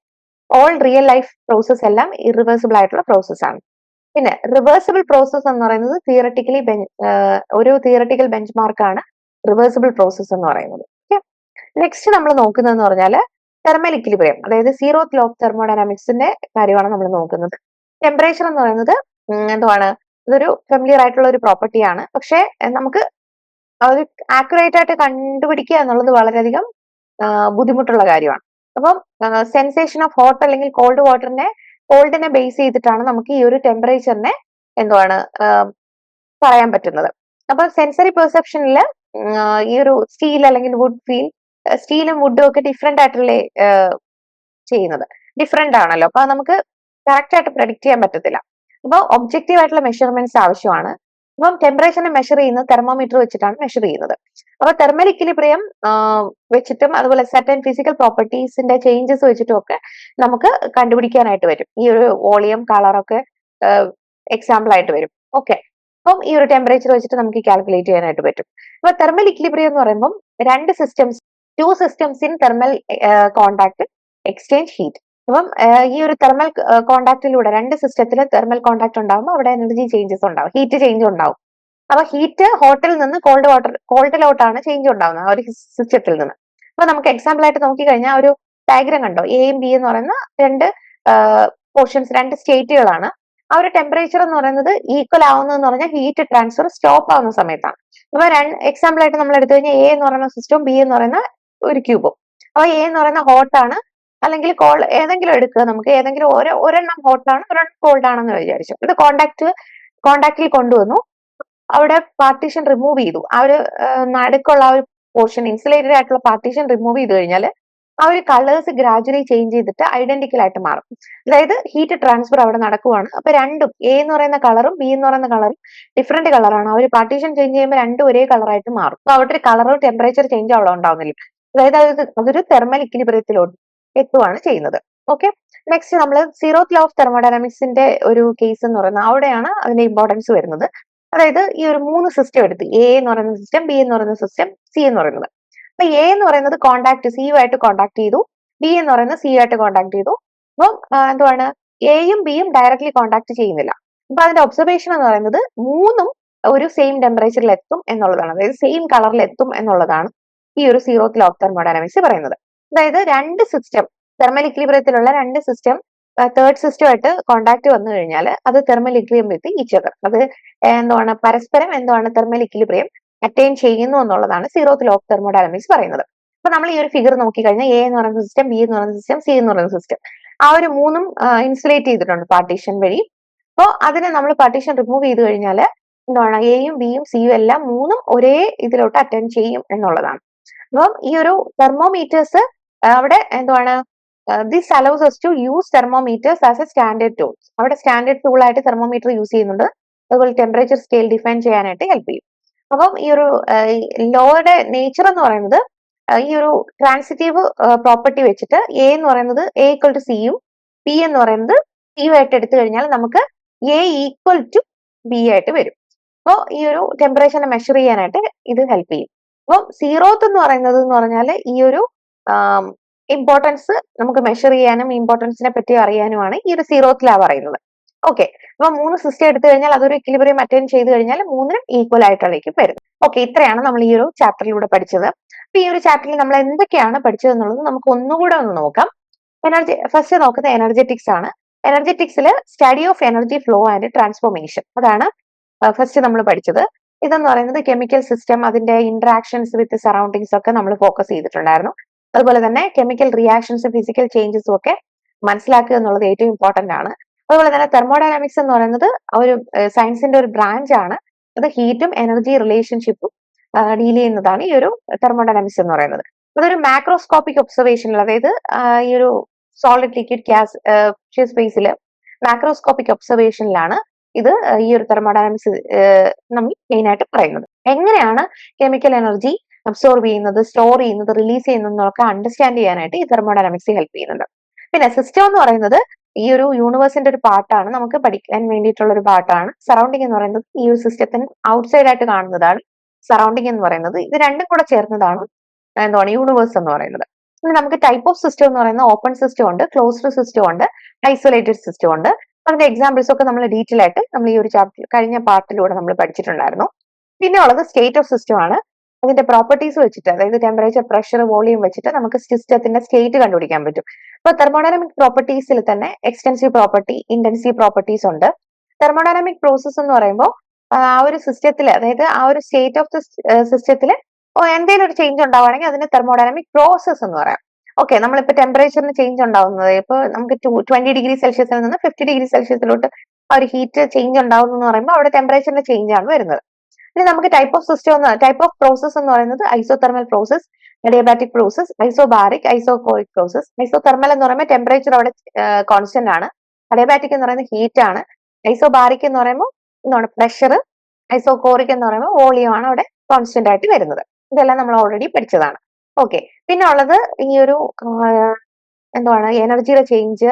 ഓൾ റിയൽ ലൈഫ് പ്രോസസ് എല്ലാം ഇറിവേഴ്സിബിൾ ആയിട്ടുള്ള പ്രോസസ് ആണ്. പിന്നെ റിവേഴ്സിബിൾ പ്രോസസ് എന്ന് പറയുന്നത് തിയറട്ടിക്കലി ഒരു തിയറട്ടിക്കൽ ബെഞ്ച് മാർക്കാണ് റിവേഴ്സിബിൾ പ്രോസസ് എന്ന് പറയുന്നത്. നെക്സ്റ്റ് നമ്മൾ നോക്കുന്നതെന്ന് പറഞ്ഞാൽ തെർമൽ ഇക്വിലിബ്രിയം അതായത് സീറോ ലോ ഓഫ് തെർമോഡൈനാമിക്സിന്റെ കാര്യമാണ് നമ്മൾ നോക്കുന്നത്. ടെമ്പറേച്ചർ എന്ന് പറയുന്നത് എന്തുവാണ്? ഇതൊരു ഫെമിലിയർ ആയിട്ടുള്ള ഒരു പ്രോപ്പർട്ടിയാണ് പക്ഷേ നമുക്ക് ഒരു ആക്യുറേറ്റ് ആയിട്ട് കണ്ടുപിടിക്കുക എന്നുള്ളത് വളരെയധികം ബുദ്ധിമുട്ടുള്ള കാര്യമാണ്. അപ്പം സെൻസേഷൻ ഓഫ് ഹോട്ട് അല്ലെങ്കിൽ കോൾഡ് വാട്ടറിനെ കോൾഡിനെ ബേസ് ചെയ്തിട്ടാണ് നമുക്ക് ഈ ഒരു ടെമ്പറേച്ചറിനെ എന്തുവാണ് പറയാൻ പറ്റുന്നത്. അപ്പൊ സെൻസറി പെർസെപ്ഷനിൽ ഈ ഒരു സ്റ്റീൽ അല്ലെങ്കിൽ വുഡ് ഫീൽ സ്റ്റീലും വുഡും ഒക്കെ ഡിഫറെന്റ് ആയിട്ടല്ലേ ചെയ്യുന്നത്. ഡിഫറെന്റ് ആണല്ലോ. അപ്പൊ നമുക്ക് കറക്റ്റ് ആയിട്ട് പ്രഡിക്റ്റ് ചെയ്യാൻ പറ്റത്തില്ല. അപ്പൊ ഒബ്ജക്റ്റീവ് ആയിട്ടുള്ള മെഷർമെന്റ്സ് ആവശ്യമാണ്. അപ്പം ടെമ്പറേച്ചറിനെ മെഷർ ചെയ്യുന്നത് തെർമോമീറ്റർ വെച്ചിട്ടാണ് മെഷർ ചെയ്യുന്നത്. അപ്പൊ തെർമൽ വെച്ചിട്ടും അതുപോലെ സെർട്ടൻ ഫിസിക്കൽ പ്രോപ്പർട്ടീസിന്റെ ചേഞ്ചസ് വെച്ചിട്ടും ഒക്കെ നമുക്ക് കണ്ടുപിടിക്കാനായിട്ട് വരും ഈ ഒരു വോളിയം കളറൊക്കെ എക്സാമ്പിൾ ആയിട്ട് വരും. ഓക്കെ അപ്പം ഈ ഒരു ടെമ്പറേച്ചർ വെച്ചിട്ട് നമുക്ക് കാൽക്കുലേറ്റ് ചെയ്യാനായിട്ട് പറ്റും. അപ്പൊ തെർമൽ ഇക്ലിബ്രിയം എന്ന് പറയുമ്പോൾ രണ്ട് systems two systems in thermal contact exchange heat അപ്പം ഈ ഒരു തെർമൽ കോണ്ടാക്റ്റിലൂടെ രണ്ട് സിസ്റ്റത്തിൽ തെർമൽ കോണ്ടാക്ട് ഉണ്ടാകുമ്പോൾ അവിടെ എനർജി ചേഞ്ചസ് ഉണ്ടാവും. ഹീറ്റ് ചേഞ്ച് ഉണ്ടാവും. അപ്പൊ ഹീറ്റ് ഹോട്ടിൽ നിന്ന് കോൾഡ് വാട്ടർ കോൾഡിലോട്ടാണ് ചേഞ്ച് ഉണ്ടാവുന്നത് ആ ഒരു സിസ്റ്റത്തിൽ നിന്ന്. അപ്പൊ നമുക്ക് എക്സാമ്പിൾ ആയിട്ട് നോക്കി കഴിഞ്ഞാൽ ഒരു ഡയഗ്രാം കണ്ടോ? എയും ബി എന്ന് പറയുന്ന രണ്ട് പോർഷൻസ് രണ്ട് സ്റ്റേറ്റുകളാണ് ആ ഒരു ടെമ്പറേച്ചർ എന്ന് പറയുന്നത് ഈക്വൽ ആവുന്നതെന്ന് പറഞ്ഞാൽ ഹീറ്റ് ട്രാൻസ്ഫർ സ്റ്റോപ്പ് ആവുന്ന സമയത്താണ്. അപ്പൊ രണ്ട് എക്സാമ്പിൾ ആയിട്ട് നമ്മൾ എടുത്തു കഴിഞ്ഞാൽ എ എന്ന് പറയുന്ന സിസ്റ്റവും ബി എന്ന് പറയുന്ന ഒരു ക്യൂബും. അപ്പൊ എ എന്ന് പറയുന്ന ഹോട്ടാണ് അല്ലെങ്കിൽ കോൾ ഏതെങ്കിലും എടുക്കുക നമുക്ക്. ഏതെങ്കിലും ഒരു ഒരെണ്ണം ഹോട്ടാണ് ഒരെണ്ണം കോൾഡ് ആണെന്ന് വിചാരിച്ചു. ഇത് കോണ്ടാക്ട് കോണ്ടാക്റ്റിൽ കൊണ്ടുവന്നു. അവിടെ പാർട്ടീഷൻ റിമൂവ് ചെയ്തു. ആ ഒരു നടുക്കുള്ള ആ ഒരു പോർഷൻ ഇൻസുലേറ്റഡ് ആയിട്ടുള്ള പാർട്ടീഷൻ റിമൂവ് ചെയ്ത് കഴിഞ്ഞാൽ ആ ഒരു കളേഴ്സ് ഗ്രാജുവലി ചേഞ്ച് ചെയ്തിട്ട് ഐഡന്റിക്കൽ ആയിട്ട് മാറും. അതായത് ഹീറ്റ് ട്രാൻസ്ഫർ അവിടെ നടക്കുവാണ്. അപ്പൊ രണ്ടും എ എന്ന് പറയുന്ന കളറും ബി എന്ന് പറയുന്ന കളറും ഡിഫറെന്റ് കളറാണ് ആ ഒരു പാർട്ടീഷൻ ചേഞ്ച് ചെയ്യുമ്പോൾ രണ്ടും ഒരേ കളറായിട്ട് മാറും. അപ്പൊ അവിടെ ഒരു കളറും ടെമ്പറേച്ചർ ചേഞ്ച് അവിടെ ഉണ്ടാവുന്നില്ല. അതായത് അതൊരു തെർമൽ ഇക്വിലിബ്രിയത്തിലോട്ട് എത്തുവാണ് ചെയ്യുന്നത്. ഓക്കെ നെക്സ്റ്റ് നമ്മൾ സീറോത്ത് ലോ ഓഫ് തെർമോഡൈനാമിക്സിന്റെ ഒരു കേസ് എന്ന് പറയുന്നത് അവിടെയാണ് അതിന്റെ ഇമ്പോർട്ടൻസ് വരുന്നത്. അതായത് ഈ ഒരു മൂന്ന് സിസ്റ്റം എടുത്ത് എ എന്ന് പറയുന്ന സിസ്റ്റം ബി എന്ന് പറയുന്ന സിസ്റ്റം സി എന്ന് പറയുന്നത്. അപ്പൊ എ എന്ന് പറയുന്നത് കോണ്ടാക്ട് സി ആയിട്ട് കോണ്ടാക്ട് ചെയ്തു ബി എന്ന് പറയുന്നത് സി ആയിട്ട് കോണ്ടാക്ട് ചെയ്തു. അപ്പം എന്തുവാണ്? എയും ബിയും ഡയറക്ട്ലി കോണ്ടാക്ട് ചെയ്യുന്നില്ല. അപ്പൊ അതിന്റെ ഒബ്സർവേഷൻ എന്ന് പറയുന്നത് മൂന്നും ഒരു സെയിം ടെമ്പറേച്ചറിൽ എത്തും എന്നുള്ളതാണ്. അതായത് സെയിം കളറിൽ എത്തും എന്നുള്ളതാണ്. ഈ ഒരു സീറോത്ത് ലോക്ക് തെർമോഡൈനാമിക്സ് പറയുന്നത്. അതായത് രണ്ട് സിസ്റ്റം തെർമൽ ഇക്ലിബ്രിയത്തിലുള്ള രണ്ട് സിസ്റ്റം തേർഡ് സിസ്റ്റമായിട്ട് കോണ്ടാക്ട് വന്നു കഴിഞ്ഞാൽ അത് തെർമൽ ഇക്ലിബ്രിയം വിത്ത് ഈച്ചർ അത് എന്താണ് പരസ്പരം എന്താണ് തെർമൽ ഇക്ലിബ്രിയം അറ്റൈൻ ചെയ്യുന്നു എന്നുള്ളതാണ് സീറോത്ത് ലോ ഓഫ് തെർമോഡൈനാമിക്സ് പറയുന്നത്. അപ്പൊ നമ്മൾ ഈ ഒരു ഫിഗർ നോക്കി കഴിഞ്ഞാൽ എ എന്ന് പറയുന്ന സിസ്റ്റം ബി എന്ന് പറയുന്ന സിസ്റ്റം സി എന്ന് പറയുന്ന സിസ്റ്റം ആ ഒരു മൂന്നും ഇൻസുലേറ്റ് ചെയ്തിട്ടുണ്ട് പാർട്ടീഷൻ വഴി. അപ്പോൾ അതിനെ നമ്മൾ പാർട്ടീഷൻ റിമൂവ് ചെയ്ത് കഴിഞ്ഞാൽ എന്താണ് എയും ബിയും സിയും എല്ലാം മൂന്നും ഒരേ ഇതിലോട്ട് അറ്റൻഡ് ചെയ്യും എന്നുള്ളതാണ്. അപ്പം ഈ ഒരു തെർമോമീറ്റേഴ്സ് അവിടെ എന്താണ് this allows us to use thermometers as a standard tools അവിടെ സ്റ്റാൻഡേർഡ് ടൂൾ ആയിട്ട് തെർമോമീറ്റർ യൂസ് ചെയ്യുന്നുണ്ട്. അതുപോലെ ടെമ്പറേച്ചർ സ്കെയിൽ ഡിഫൈൻ ചെയ്യാനായിട്ട് ഹെൽപ്പ് ചെയ്യും. അപ്പം ഈ ഒരു ലോയുടെ നേച്ചർ എന്ന് പറയുന്നത് ഈ ഒരു ട്രാൻസിറ്റീവ് പ്രോപ്പർട്ടി വെച്ചിട്ട് എ എന്ന് പറയുന്നത് എ ഈക്വൽ ടു സിയും പി എന്ന് പറയുന്നത് സി ആയിട്ട് എടുത്തു കഴിഞ്ഞാൽ നമുക്ക് എ ഈക്വൽ ടു ബി ആയിട്ട് വരും. അപ്പോൾ ഈ ഒരു ടെമ്പറേച്ചറിനെ മെഷർ ചെയ്യാനായിട്ട് ഇത് ഹെൽപ്പ് ചെയ്യും. അപ്പം സീറോത്ത് എന്ന് പറയുന്നത് എന്ന് പറഞ്ഞാൽ ഈ ഒരു ഇമ്പോർട്ടൻസ് നമുക്ക് മെഷർ ചെയ്യാനും ഇമ്പോർട്ടൻസിനെ പറ്റി അറിയാനുമാണ് ഈ ഒരു സീറോത്ത് ലാ പറയുന്നത്. ഓക്കെ അപ്പൊ മൂന്ന് സിസ്റ്റം എടുത്തു കഴിഞ്ഞാൽ അതൊരു ഇക്വിലിബ്രിയം അറ്റൈൻ ചെയ്ത് കഴിഞ്ഞാൽ മൂന്നിനും ഈക്വൽ ആയിട്ടായിരിക്കും വരുന്നത്. ഓക്കെ ഇത്രയാണ് നമ്മൾ ഈ ഒരു ചാപ്റ്ററിലൂടെ പഠിച്ചത്. അപ്പൊ ഈ ഒരു ചാപ്റ്ററിൽ നമ്മൾ എന്തൊക്കെയാണ് പഠിച്ചത് എന്നുള്ളത് നമുക്ക് ഒന്നുകൂടെ ഒന്ന് നോക്കാം. എനർജി ഫസ്റ്റ് നോക്കുന്നത് എനർജറ്റിക്സ് ആണ്. എനർജറ്റിക്സിൽ study of energy flow and transformation അതാണ് ഫസ്റ്റ് നമ്മൾ പഠിച്ചത്. ഇതെന്ന് പറയുന്നത് കെമിക്കൽ സിസ്റ്റം അതിന്റെ ഇന്ററാക്ഷൻസ് വിത്ത് സറൗണ്ടിങ്സ് ഒക്കെ നമ്മൾ ഫോക്കസ് ചെയ്തിട്ടുണ്ടായിരുന്നു. അതുപോലെ തന്നെ കെമിക്കൽ റിയാക്ഷൻസ് ഫിസിക്കൽ ചേഞ്ചസും ഒക്കെ മനസ്സിലാക്കുക എന്നുള്ളത് ഏറ്റവും ഇമ്പോർട്ടന്റ് ആണ്. അതുപോലെ തന്നെ തെർമോഡൈനാമിക്സ് എന്ന് പറയുന്നത് ഒരു സയൻസിന്റെ ഒരു ബ്രാഞ്ച് ആണ്. അത് ഹീറ്റും എനർജി റിലേഷൻഷിപ്പും ഡീൽ ചെയ്യുന്നതാണ് ഈ ഒരു തെർമോഡൈനാമിക്സ് എന്ന് പറയുന്നത്. അതൊരു മാക്രോസ്കോപ്പിക് ഒബ്സർവേഷനിൽ അതായത് ഈ ഒരു സോളിഡ് ലിക്വിഡ് ഗ്യാസ് സ്പേസിൽ മാക്രോസ്കോപ്പിക് ഒബ്സർവേഷനിലാണ് ഇത് ഈ ഒരു തെർമോഡൈനാമിക്സ് നമ്മൾ മെയിൻ ആയിട്ട് പറയുന്നത്. എങ്ങനെയാണ് കെമിക്കൽ എനർജി അബ്സോർബ് ചെയ്യുന്നത് സ്റ്റോർ ചെയ്യുന്നത് റിലീസ് ചെയ്യുന്നതൊക്കെ അണ്ടർസ്റ്റാൻഡ് ചെയ്യാനായിട്ട് ഈ തെർമോഡൈനാമിക്സ് ഹെൽപ്പ് ചെയ്യുന്നുണ്ട്. പിന്നെ സിസ്റ്റം എന്ന് പറയുന്നത് ഈ ഒരു യൂണിവേഴ്സിന്റെ ഒരു പാർട്ടാണ് നമുക്ക് പഠിക്കാൻ വേണ്ടിയിട്ടുള്ള ഒരു പാർട്ടാണ് സറൗണ്ടിങ് എന്ന് പറയുന്നത് ഈ ഒരു സിസ്റ്റത്തിന് ഔട്ട്സൈഡ് ആയിട്ട് കാണുന്നതാണ്. സറൗണ്ടിങ് എന്ന് പറയുന്നത് ഇത് രണ്ടും കൂടെ ചേർന്നതാണ് എന്താണ് യൂണിവേഴ്സ് എന്ന് പറയുന്നത്. ഇനി നമുക്ക് ടൈപ്പ് ഓഫ് സിസ്റ്റം എന്ന് പറയുന്നത് ഓപ്പൺ സിസ്റ്റം ഉണ്ട് ക്ലോസ്ഡ് സിസ്റ്റം ഉണ്ട് ഐസൊലേറ്റഡ് സിസ്റ്റം ഉണ്ട്. അതിന്റെ എക്സാമ്പിൾസ് ഒക്കെ നമ്മൾ ഡീറ്റെയിൽ ആയിട്ട് നമ്മൾ ഈ ഒരു ചാപ്റ്റർ കഴിഞ്ഞ പാർട്ടിലൂടെ നമ്മൾ പഠിച്ചിട്ടുണ്ടായിരുന്നു. പിന്നെ ഉള്ളത് സ്റ്റേറ്റ് ഓഫ് സിസ്റ്റം ആണ്. അതിന്റെ പ്രോപ്പർട്ടീസ് വെച്ചിട്ട് അതായത് ടെമ്പറേച്ചർ പ്രഷർ വോളിയം വെച്ചിട്ട് നമുക്ക് സിസ്റ്റത്തിന്റെ സ്റ്റേറ്റ് കണ്ടുപിടിക്കാൻ പറ്റും. അപ്പൊ തെർമോഡൈനാമിക് പ്രോപ്പർട്ടീസിൽ തന്നെ എക്സ്റ്റൻസീവ് പ്രോപ്പർട്ടി ഇന്റൻസീവ് പ്രോപ്പർട്ടീസ് ഉണ്ട്. തെർമോഡൈനാമിക് പ്രോസസ് എന്ന് പറയുമ്പോൾ ആ ഒരു സിസ്റ്റത്തിൽ അതായത് ആ ഒരു സ്റ്റേറ്റ് ഓഫ് സിസ്റ്റത്തിൽ എന്തെങ്കിലും ഒരു ചേഞ്ച് ഉണ്ടാവുകയാണെങ്കിൽ അതിന് തെർമോഡൈനാമിക് പ്രോസസ് എന്ന് പറയാം. ഓക്കെ നമ്മളിപ്പോ ടെമ്പറേച്ചറിന് ചേഞ്ച് ഉണ്ടാവുന്നത്. ഇപ്പൊ നമുക്ക് ട്വന്റി ഡിഗ്രി സെൽഷ്യസിൽ നിന്ന് ഫിഫ്റ്റി ഡിഗ്രി സെൽഷ്യസിലോട്ട് ആ ഒരു ഹീറ്റ് ചേഞ്ച് ഉണ്ടാവുന്നു എന്ന് പറയുമ്പോൾ അവിടെ ടെമ്പറേച്ചറിന്റെ ചേഞ്ച് ആണ് വരുന്നത്. ഇനി നമുക്ക് ടൈപ്പ് ഓഫ് സിസ്റ്റം എന്ന് ടൈപ്പ് ഓഫ് പ്രോസസ് എന്ന് പറയുന്നത് isothermal process adiabatic process isobaric isochoric process isothermal എന്ന് പറയുമ്പോൾ ടെമ്പറേച്ചർ അവിടെ കോൺസ്റ്റന്റ് ആണ്. അഡിയബാറ്റിക് എന്ന് പറയുന്നത് ഹീറ്റ് ആണ്. ഐസോബാറിക് എന്ന് പറയുമ്പോൾ എന്താണ്? പ്രഷർ ഐസോകോറിക് എന്ന് പറയുമ്പോൾ വോളിയം ആണ് അവിടെ കോൺസ്റ്റന്റ് ആയിട്ട് വരുന്നത്. ഇതെല്ലാം നമ്മൾ ഓൾറെഡി പഠിച്ചതാണ്. ഓക്കെ പിന്നെ ഉള്ളത് ഈ ഒരു എന്താണ് എനർജിയുടെ ചേഞ്ച്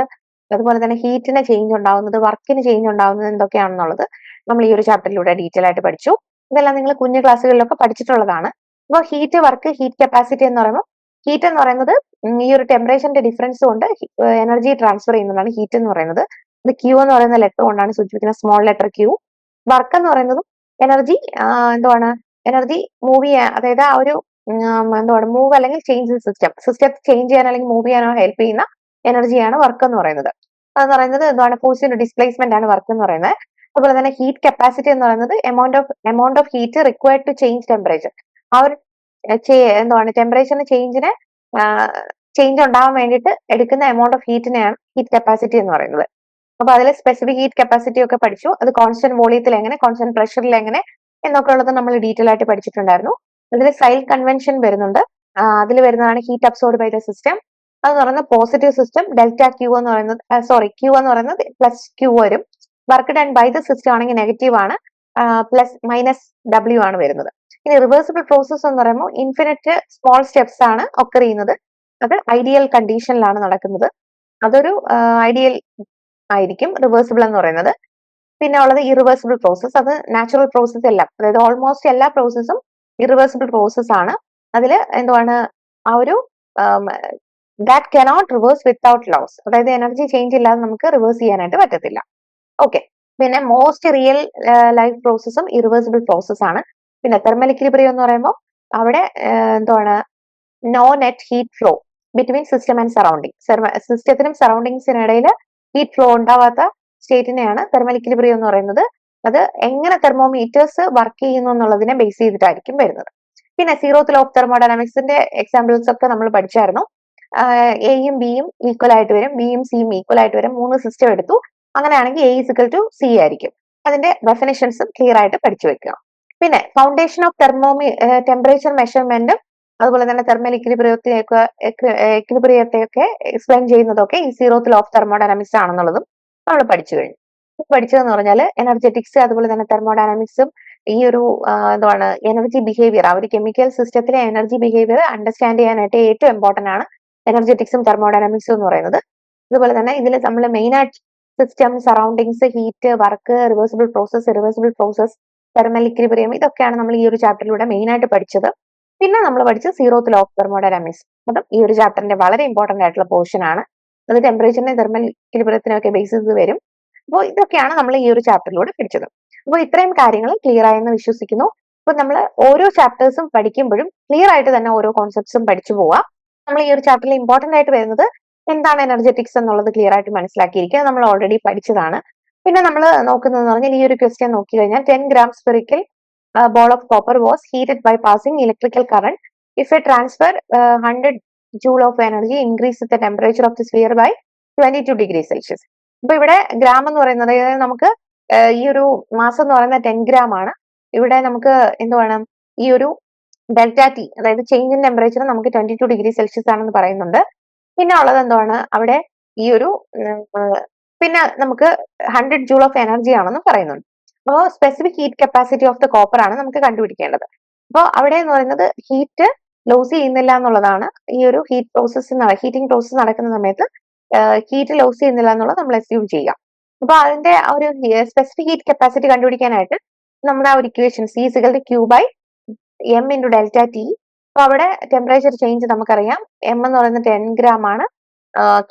അതുപോലെ തന്നെ ഹീറ്റിന് ചേഞ്ച് ഉണ്ടാവുന്നത് വർക്കിന് ചേഞ്ച് ഉണ്ടാവുന്നത് എന്തൊക്കെയാണെന്നുള്ളത് നമ്മൾ ഈ ഒരു ചാപ്റ്ററിലൂടെ ഡീറ്റെയിൽ ആയിട്ട് പഠിച്ചു. ഇതെല്ലാം നിങ്ങൾ കുഞ്ഞു ക്ലാസ്സുകളിലൊക്കെ പഠിച്ചിട്ടുള്ളതാണ്. അപ്പോൾ ഹീറ്റ് വർക്ക് ഹീറ്റ് കപ്പാസിറ്റി എന്ന് പറയുമ്പോൾ ഹീറ്റ് എന്ന് പറയുന്നത് ഈ ഒരു ടെമ്പറേച്ചറിന്റെ ഡിഫറൻസ് കൊണ്ട് എനർജി ട്രാൻസ്ഫർ ചെയ്യുന്നതാണ് ഹീറ്റ് എന്ന് പറയുന്നത്. ഇത് ക്യൂ എന്ന് പറയുന്ന ലെറ്റർ കൊണ്ടാണ് സൂചിപ്പിക്കുന്നത് സ്മോൾ ലെറ്റർ ക്യൂ വർക്ക് എന്ന് പറയുന്നതും എനർജി എന്താണ് എനർജി മൂവ് ചെയ്യാൻ അതായത് ആ ഒരു എന്താണ് മൂവ് അല്ലെങ്കിൽ ചേഞ്ച് സിസ്റ്റം സിസ്റ്റത്തെ ചേഞ്ച് ചെയ്യാൻ അല്ലെങ്കിൽ മൂവ് ചെയ്യാനോ ഹെൽപ്പ് ചെയ്യുന്ന എനർജിയാണ് വർക്ക് എന്ന് പറയുന്നത്. അതെന്ന് പറയുന്നത് എന്താണ് ഫോഴ്സിന്റെ ഡിസ്പ്ലേസ്മെന്റ് ആണ് വർക്ക് എന്ന് പറയുന്നത്. അതുപോലെ തന്നെ ഹീറ്റ് കപ്പാസിറ്റി എന്ന് പറയുന്നത് amount of amount of heat required to change temperature ആ ഒരു എന്താണ് ടെമ്പറേച്ചറിന് ചേഞ്ചിന് ചേഞ്ച് ഉണ്ടാവാൻ വേണ്ടിയിട്ട് എടുക്കുന്ന എമൗണ്ട് ഓഫ് ഹീറ്റിനെയാണ് ഹീറ്റ് കപ്പാസിറ്റി എന്ന് പറയുന്നത്. അപ്പൊ അതിൽ സ്പെസിഫിക് ഹീറ്റ് കപ്പാസിറ്റി ഒക്കെ പഠിച്ചു. അത് കോൺസ്റ്റന്റ് വോളിയത്തിൽ എങ്ങനെ കോൺസ്റ്റന്റ് പ്രഷറിൽ എങ്ങനെ എന്നൊക്കെ ഉള്ളത് നമ്മൾ ഡീറ്റെയിൽ ആയിട്ട് പഠിച്ചിട്ടുണ്ടായിരുന്നു. അതിൽ സൈൽ കൺവെൻഷൻ വരുന്നുണ്ട്. അതിൽ വരുന്നതാണ് heat absorbed by the system അത് പറയുന്നത് പോസിറ്റീവ് സിസ്റ്റം ഡെൽറ്റ ക്യൂ എന്ന് പറയുന്നത് സോറി ക്യൂ എന്ന് പറയുന്നത് പ്ലസ് ക്യൂ വരും. Work done by the system ആണെങ്കിൽ നെഗറ്റീവ് ആണ്. പ്ലസ് മൈനസ് ഡബ്ല്യു ആണ് വരുന്നത്. ഇനി റിവേഴ്സിബിൾ പ്രോസസ് എന്ന് പറയുമ്പോൾ ഇൻഫിനിറ്റ് സ്മോൾ സ്റ്റെപ്സ് ആണ് ഒക്കർ ചെയ്യുന്നത്. അത് ഐഡിയൽ കണ്ടീഷനിലാണ് നടക്കുന്നത്. അതൊരു ഐഡിയൽ ആയിരിക്കും റിവേഴ്സിബിൾ എന്ന് പറയുന്നത്. പിന്നെ ഉള്ളത് ഇറിവേഴ്സിബിൾ പ്രോസസ് അത് നാച്ചുറൽ പ്രോസസ് എല്ലാം അതായത് ഓൾമോസ്റ്റ് എല്ലാ പ്രോസസ്സും ഇറിവേഴ്സിബിൾ പ്രോസസ് ആണ്. അതിൽ എന്തുവാണ്? ആ ഒരു that cannot reverse without loss അതായത് എനർജി ചേഞ്ച് ഇല്ലാതെ നമുക്ക് റിവേഴ്സ് ചെയ്യാനായിട്ട് പറ്റത്തില്ല. ഓക്കെ പിന്നെ മോസ്റ്റ് റിയൽ ലൈഫ് പ്രോസസ്സും ഇറിവേഴ്സിബിൾ പ്രോസസ് ആണ്. പിന്നെ തെർമൽ ഇക്വിലിബ്രിയം എന്ന് പറയുമ്പോൾ അവിടെ എന്താണ് no net heat flow between system and surrounding സിസ്റ്റത്തിനും സറൗണ്ടിങ്സിനിടയിൽ ഹീറ്റ് ഫ്ലോ ഉണ്ടാവാത്ത സ്റ്റേറ്റിനെയാണ് തെർമൽ ഇക്വിലിബ്രിയം എന്ന് പറയുന്നത്. അത് എങ്ങനെ തെർമോമീറ്റേഴ്സ് വർക്ക് ചെയ്യുന്നു എന്നുള്ളതിനെ ബേസ് ചെയ്തിട്ടായിരിക്കും വരുന്നത്. പിന്നെ സീറോത്തിൽ ഓഫ് തെർമോഡൈനാമിക്സിന്റെ എക്സാമ്പിൾസ് ഒക്കെ നമ്മൾ പഠിച്ചായിരുന്നു. എയും ബിയും ഈക്വൽ ആയിട്ട് വരും. ബിയും സിയും ഈക്വൽ ആയിട്ട് വരും. മൂന്ന് സിസ്റ്റം എടുത്തു. അങ്ങനെയാണെങ്കിൽ എ ഇസിക്കൽ ടു സി ആയിരിക്കും. അതിന്റെ ഡെഫിനേഷൻസും ക്ലിയർ ആയിട്ട് പഠിച്ചു വെക്കുക. പിന്നെ ഫൗണ്ടേഷൻ ഓഫ് തെർമോമി ടെമ്പറേച്ചർ മെഷർമെന്റും അതുപോലെ തന്നെ തെർമൽ ഇക്വിലിബ്രിയത്തെയൊക്കെ ഇക്വിലിബ്രിയത്തെയൊക്കെ എക്സ്പ്ലെയിൻ ചെയ്യുന്നതൊക്കെ ഈ സീറോത്തിൽ ഓഫ് തെർമോഡൈനാമിക്സ് ആണെന്നുള്ളതും നമ്മൾ പഠിച്ചു കഴിഞ്ഞു. പഠിച്ചതെന്ന് പറഞ്ഞാൽ എനർജറ്റിക്സ് അതുപോലെ തന്നെ തെർമോഡൈനാമിക്സും ഈ ഒരു എന്താണ് എനർജി ബിഹേവിയർ ആ ഒരു കെമിക്കൽ സിസ്റ്റത്തിലെ എനർജി ബിഹേവിയർ അണ്ടർസ്റ്റാൻഡ് ചെയ്യാനായിട്ട് ഏറ്റവും ഇമ്പോർട്ടന്റ് ആണ് എനർജറ്റിക്സും തെർമോഡൈനാമിക്സും എന്ന് പറയുന്നത്. അതുപോലെ തന്നെ ഇതിൽ നമ്മൾ മെയിൻ ആയിട്ട് system surroundings heat work reversible process reversible process thermal equilibrium ഇതൊക്കെയാണ് നമ്മൾ ഈ ഒരു ചാപ്റ്ററിലൂടെ മെയിൻ ആയിട്ട് പഠിച്ചത്. പിന്നെ നമ്മൾ പഠിച്ച സീറോത്ത് ലോ ഓഫ് തെർമോഡൈനാമിക്സ് അപ്പം ഈ ഒരു ചാപ്റ്ററിന്റെ വളരെ ഇമ്പോർട്ടന്റ് ആയിട്ടുള്ള പോർഷൻ ആണ്. അത് ടെമ്പറേച്ചറിനെ തെർമൽ ഇക്വിലിബ്രിയത്തിനൊക്കെ ബേസിസ് വരും. അപ്പോൾ ഇതൊക്കെയാണ് നമ്മൾ ഈ ഒരു ചാപ്റ്ററിലൂടെ പഠിച്ചത്. അപ്പോൾ ഇത്രയും കാര്യങ്ങൾ ക്ലിയർ ആയെന്ന് വിശ്വസിക്കുന്നു. അപ്പോൾ നമ്മൾ ഓരോ ചാപ്റ്റേഴ്സും പഠിക്കുമ്പോഴും ക്ലിയർ ആയിട്ട് തന്നെ ഓരോ കോൺസെപ്റ്റ്സും പഠിച്ചു പോവാം. നമ്മൾ ഈ ഒരു ചാപ്റ്ററിൽ ഇമ്പോർട്ടന്റ് ആയിട്ട് വരുന്നത് എന്താണ് എനർജറ്റിക്സ് എന്നുള്ളത് ക്ലിയർ ആയിട്ട് മനസ്സിലാക്കിയിരിക്കുക. നമ്മൾ ഓൾറെഡി പഠിച്ചതാണ്. പിന്നെ നമ്മൾ നോക്കുന്നതെന്ന് പറഞ്ഞാൽ ഈ ഒരു ക്വസ്റ്റ്യൻ നോക്കി കഴിഞ്ഞാൽ ten gram spherical ball of copper was heated by passing electrical current if a transfer hundred joule of energy increase the temperature of the sphere by twenty two degree Celsius അപ്പൊ ഇവിടെ gram എന്ന് പറയുന്നത് നമുക്ക് ഈ ഒരു മാസം എന്ന് പറയുന്നത് ടെൻ ഗ്രാം ആണ്. ഇവിടെ നമുക്ക് എന്തുവാണ് ഈ ഒരു ഡെൽറ്റ ടി അതായത് ചേഞ്ച് ഇൻ ടെമ്പറേച്ചർ നമുക്ക് ട്വന്റി ടു ഡിഗ്രി സെൽഷ്യസ് ആണെന്ന് പറയുന്നുണ്ട്. പിന്നെ ഉള്ളത് എന്താണ് അവിടെ ഈ ഒരു പിന്നെ നമുക്ക് ഹൺഡ്രഡ് ജൂൾ ഓഫ് എനർജി ആണെന്ന് പറയുന്നുണ്ട്. അപ്പോൾ specific heat capacity of the copper ആണ് നമുക്ക് കണ്ടുപിടിക്കേണ്ടത്. അപ്പോൾ അവിടെ എന്ന് പറയുന്നത് ഹീറ്റ് ലോസ് ചെയ്യുന്നില്ല എന്നുള്ളതാണ് ഈ ഒരു ഹീറ്റ് പ്രോസസ് ഹീറ്റിംഗ് പ്രോസസ് നടക്കുന്ന സമയത്ത് ഹീറ്റ് ലോസ് ചെയ്യുന്നില്ല എന്നുള്ളത് നമ്മൾ അസ്യൂം ചെയ്യാം. അപ്പൊ അതിന്റെ ആ ഒരു സ്പെസിഫിക് ഹീറ്റ് കപ്പാസിറ്റി കണ്ടുപിടിക്കാനായിട്ട് നമ്മുടെ ആ ഒരു equation C Q by M into delta T അപ്പൊ അവിടെ ടെമ്പറേച്ചർ ചേഞ്ച് നമുക്കറിയാം. എം എന്ന് പറയുന്നത് ടെൻ ഗ്രാം ആണ്.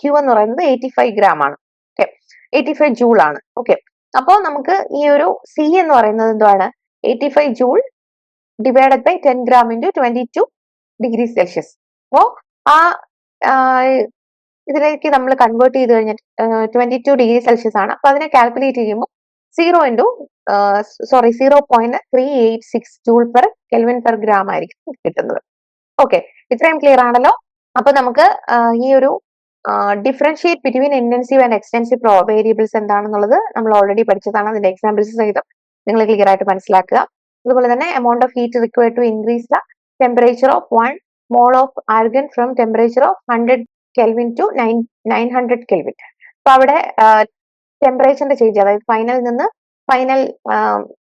ക്യൂ എന്ന് പറയുന്നത് എയ്റ്റി ഫൈവ് ഗ്രാം ആണ്. ഓക്കെ എയ്റ്റി ഫൈവ് ജൂൾ ആണ്. ഓക്കെ അപ്പോൾ നമുക്ക് ഈ ഒരു സി എന്ന് പറയുന്നത് എന്താണ് eighty five joule divided by ten gram into twenty two degree Celsius അപ്പോൾ ആ ഇതിലേക്ക് നമ്മൾ കൺവേർട്ട് ചെയ്ത് കഴിഞ്ഞിട്ട് ട്വന്റി ടു ഡിഗ്രി സെൽഷ്യസ് ആണ്. അപ്പൊ അതിനെ കാൽക്കുലേറ്റ് ചെയ്യുമ്പോൾ zero into sorry zero point three eight six joule per kelvin per gram ആയിരിക്കും കിട്ടുന്നത്. ഓക്കെ ഇത്രയും ക്ലിയർ ആണല്ലോ? അപ്പൊ നമുക്ക് ഈ ഒരു differentiate between intensive and extensive variables എന്താണെന്നുള്ളത് നമ്മൾ ഓൾറെഡി പഠിച്ചതാണ്. അതിന്റെ എക്സാമ്പിൾസ് സഹിതം നിങ്ങൾ ക്ലിയർ ആയിട്ട് മനസ്സിലാക്കുക. അതുപോലെ തന്നെ amount of heat required to increase the temperature of one mole of argon from temperature of hundred kelvin to nine nine hundred kelvin അപ്പൊ അവിടെ ടെമ്പറേച്ചറിന്റെ ചേഞ്ച് അതായത് ഫൈനലിൽ നിന്ന് ഫൈനൽ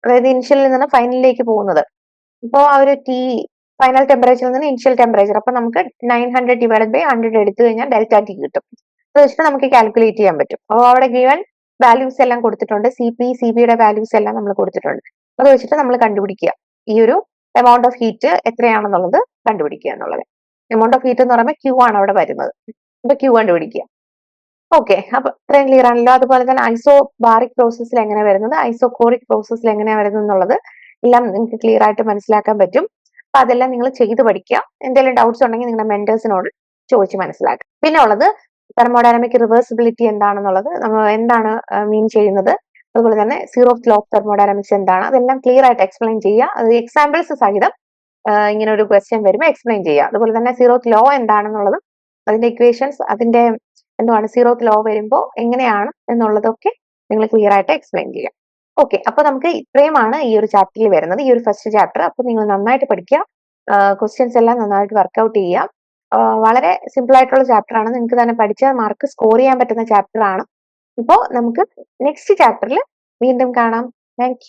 അതായത് ഇനിഷ്യലിൽ നിന്ന് ഫൈനലിലേക്ക് പോകുന്നത്. അപ്പോൾ ആ ഒരു ടി ഫൈനൽ ടെമ്പറേച്ചറിൽ നിന്ന് ഇനിഷ്യൽ ടെമ്പറേച്ചർ അപ്പൊ നമുക്ക് nine hundred divide by hundred എടുത്തു കഴിഞ്ഞാൽ ഡെൽറ്റ ടി കിട്ടും. അത് വെച്ചിട്ട് നമുക്ക് കാൽക്കുലേറ്റ് ചെയ്യാൻ പറ്റും. അപ്പോൾ അവിടെ ഗിവൺ വാല്യൂസ് എല്ലാം കൊടുത്തിട്ടുണ്ട്. സി പി സി ബിയുടെ വാല്യൂസ് എല്ലാം നമ്മൾ കൊടുത്തിട്ടുണ്ട്. അത് വെച്ചിട്ട് നമ്മൾ കണ്ടുപിടിക്കുക. ഈ ഒരു എമൗണ്ട് ഓഫ് ഹീറ്റ് എത്രയാണെന്നുള്ളത് കണ്ടുപിടിക്കുക എന്നുള്ളത്. എമൗണ്ട് ഓഫ് ഹീറ്റ് എന്ന് പറയുമ്പോൾ ക്യൂ ആണ് അവിടെ വരുന്നത്. അപ്പൊ ക്യൂ കണ്ടുപിടിക്കുക. ഓക്കെ അപ്പൊ ഇത്രയും ക്ലിയർ ആണല്ലോ. അതുപോലെ തന്നെ ഐസോ ബാറിക് പ്രോസസ്സിൽ എങ്ങനെ വരുന്നത്? ഐസോകോറിക് പ്രോസസ്സിൽ എങ്ങനെയാണ് വരുന്നത് എന്നുള്ളത് എല്ലാം നിങ്ങൾക്ക് ക്ലിയർ ആയിട്ട് മനസ്സിലാക്കാൻ പറ്റും. അപ്പൊ അതെല്ലാം നിങ്ങൾ ചെയ്ത് പഠിക്കുക. എന്തെങ്കിലും ഡൗട്ട്സ് ഉണ്ടെങ്കിൽ നിങ്ങളുടെ മെന്റേഴ്സിനോട് ചോദിച്ച് മനസ്സിലാക്കുക. പിന്നെ ഉള്ളത് തെർമോഡൈനമിക് റിവേഴ്സിബിലിറ്റി എന്താണെന്നുള്ളത്. നമ്മൾ എന്താണ് മീൻ ചെയ്യുന്നത്? അതുപോലെ തന്നെ സീറോ ലോ ഓഫ് തെർമോഡൈനമിക്സ് എന്താണ്? അതെല്ലാം ക്ലിയർ ആയിട്ട് എക്സ്പ്ലെയിൻ ചെയ്യുക. അത് എക്സാമ്പിൾസ് സഹിതം ഇങ്ങനെ ഒരു ക്വസ്റ്റ്യൻ വരുമ്പോൾ എക്സ്പ്ലെയിൻ ചെയ്യുക. അതുപോലെ തന്നെ സീറോ ലോ എന്താണെന്നുള്ളതും അതിന്റെ ഇക്വേഷൻസ് അതിന്റെ എന്താണ് സീറോ ലോ വരുമ്പോൾ എങ്ങനെയാണ് എന്നുള്ളതൊക്കെ നിങ്ങൾ ക്ലിയർ ആയിട്ട് എക്സ്പ്ലെയിൻ ചെയ്യാം ഓക്കെ അപ്പൊ നമുക്ക് ഇത്രയുമാണ് ഈ ഒരു ചാപ്റ്ററിൽ വരുന്നത്. ഈ ഒരു ഫസ്റ്റ് ചാപ്റ്റർ അപ്പൊ നിങ്ങൾ നന്നായിട്ട് പഠിക്കുക. ക്വസ്റ്റ്യൻസ് എല്ലാം നന്നായിട്ട് വർക്ക്ഔട്ട് ചെയ്യാം വളരെ സിമ്പിൾ ആയിട്ടുള്ള ചാപ്റ്റർ ആണ്. നിങ്ങൾക്ക് തന്നെ പഠിച്ച മാർക്ക് സ്കോർ ചെയ്യാൻ പറ്റുന്ന ചാപ്റ്റർ ആണ്. ഇപ്പോൾ നമുക്ക് നെക്സ്റ്റ് ചാപ്റ്ററിൽ വീണ്ടും കാണാം. താങ്ക്